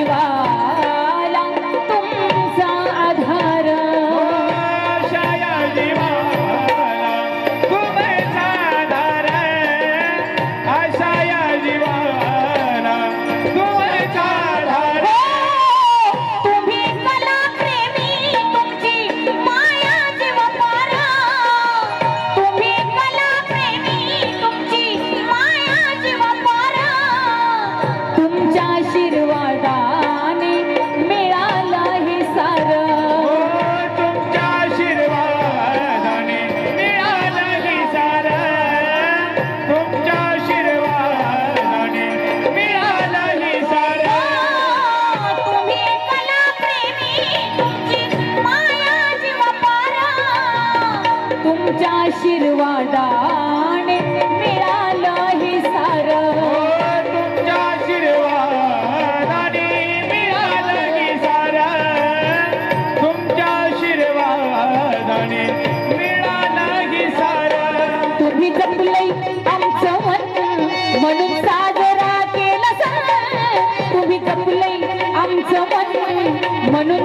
ಶಿವಾ आशीर्वादाने मिळालं हे सार. तुमच्या आशीर्वादाने मिळालं हे सार. तुमच्या आशीर्वादाने मिळालं हे सार. तुम्ही जपलंय आमचं मन म्हणून साजरा केला तुम्ही जपलंय आमचं मन म्हणून